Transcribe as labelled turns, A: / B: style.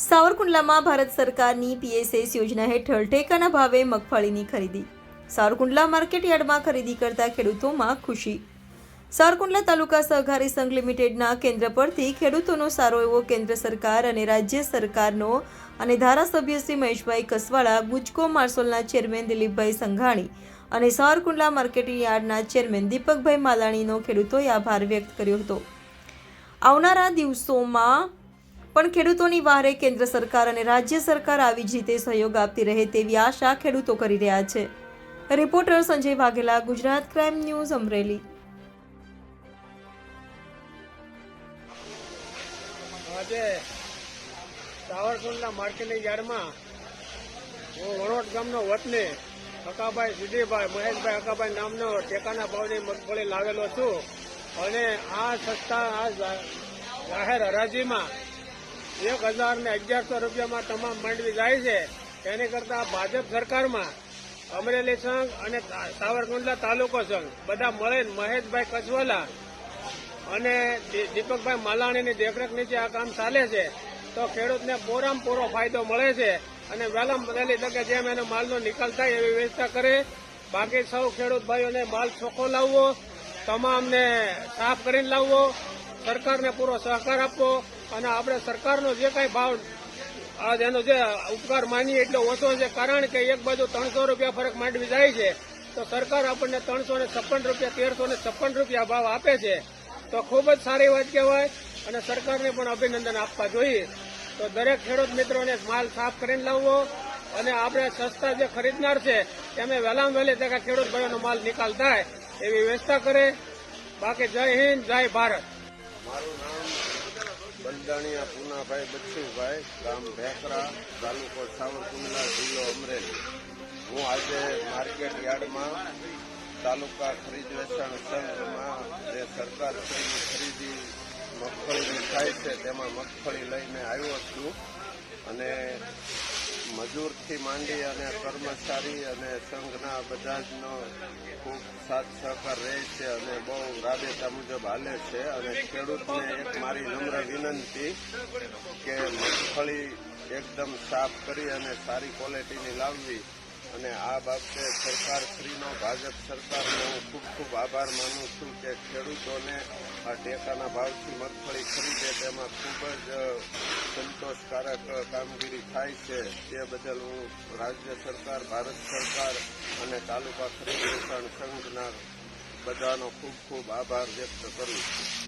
A: સાવરકુંડલામાં ભારત સરકારની પીએસએસ યોજના હેઠળ ટેકાના ભાવે મગફળીની ખરીદી. સાવરકુંડલા માર્કેટ યાર્ડમાં ખરીદી કરતા ખેડૂતોમાં ખુશી. સાવરકુંડલા તાલુકા સહકારી સંઘ લિમિટેડના કેન્દ્ર પરથી ખેડૂતોનો સારો એવો કેન્દ્ર સરકાર અને રાજ્ય સરકારનો અને ધારાસભ્ય શ્રી મહેશભાઈ કસવાળા, ગુજકો માર્સોલના ચેરમેન દિલીપભાઈ સંઘાણી અને સાવરકુંડલા માર્કેટ યાર્ડના ચેરમેન દીપકભાઈ માલાણીનો ખેડૂતોએ આભાર વ્યક્ત કર્યો હતો. આવનારા દિવસોમાં પણ ખેડૂતોની વારે કેન્દ્ર સરકાર અને રાજ્ય સરકાર આવી જ રીતે સહયોગ આપતી રહે તેવી આશા ખેડૂતો કરી રહ્યા છે. Reporter Sanjay Vaghela, Gujarat crime news, Amreli.
B: આજે સાવરકુંડના માર્કેટિંગ યાર્ડમાં હું વણોટ ગામનો વતની અકાભાઈ સુધીભાઈ મહેશભાઈ અકાભાઈ નામનો ટેકાના ભાવની મગફળી લાવેલો છું. અને આ સસ્તા, આ જાહેર હરાજીમાં એક હજાર ને અગિયારસો રૂપિયામાં તમામ માંડવી જાય છે. તેની કરતાં ભાજપ સરકારમાં અમરેલી સંઘ અને સાવરકુંડલા તાલુકો સંઘ, બધા મળીને મહેશભાઈ કચવાલા અને દીપકભાઈ માલાણીની દેખરેખ નીચે આ કામ ચાલે છે. તો ખેડૂતને પૂરામાં પૂરો ફાયદો મળે છે અને વેલમ વહેલી તકે જેમ એનો માલનો નિકાલ થાય એવી વ્યવસ્થા કરે. બાકી સૌ ખેડૂત ભાઈઓને માલ ચોખ્ખો લાવવો, તમામને સાફ કરીને લાવવો, સરકારને પૂરો સહકાર આપવો અને આપણે સરકારનો જે કાંઈ ભાવ, આ એનો જે ઉપકાર માનીએ એટલો ઓછો છે, કારણ કે એક બાજુ ત્રણસો રૂપિયા ફરક માંડવી જાય છે, તો સરકાર આપણને ત્રણસો ને છપ્પન રૂપિયા, તેરસો ને છપ્પન રૂપિયા ભાવ આપે છે. તો ખૂબ જ સારી વાત કહેવાય, અને સરકારને પણ અભિનંદન આપવા જોઈએ. તો દરેક ખેડૂત મિત્રોને માલ સાફ કરીને લાવવો, અને આપણે સસ્તા જે ખરીદનાર છે એમે વહેલામાં વહેલી તકે ખેડૂત ભાઈઓનો માલ નિકાલ થાય, એવી વ્યવસ્થા કરે. બાકી જય હિન્દ, જય ભારત.
C: મારું નામ બંધાણીયા, પૂનાભાઈ બચ્છુભાઈ, ગામ ભેકરા, તાલુકો સાવરકુંડલા, જિલ્લો અમરેલી. હું આજે માર્કેટ યાર્ડમાં તાલુકા ખરીદ વેચાણ સંઘમાં જે સરકાર ખરીદી મગફળીની થાય છે, તેમાં મગફળી લઈને આવ્યો છું. અને મજૂરથી માંડી અને કર્મચારી અને સંઘના બધા જનો સાથ સહકાર રહે છે અને બહુ રાબેતા મુજબ હાલે છે અને ખેડૂતને એક મારી નમ્ર વિનંતી કે મગફળી એકદમ સાફ કરી અને સારી ક્વોલિટીની લાવવી. અને આ બાબતે સરકાર શ્રીનો, ભાજપ સરકારનો હું ખૂબ ખૂબ આભાર માનું છું કે ખેડૂતોને આ ટેકાના ભાવથી મગફળી ખરીદે તેમાં ખૂબ જ સંતોષકારક કામગીરી થાય છે. તે બદલ હું રાજ્ય સરકાર, ભારત સરકાર અને તાલુકા ખરીદ વેચાણ સંઘના બધાનો ખૂબ ખૂબ આભાર વ્યક્ત કરું છું.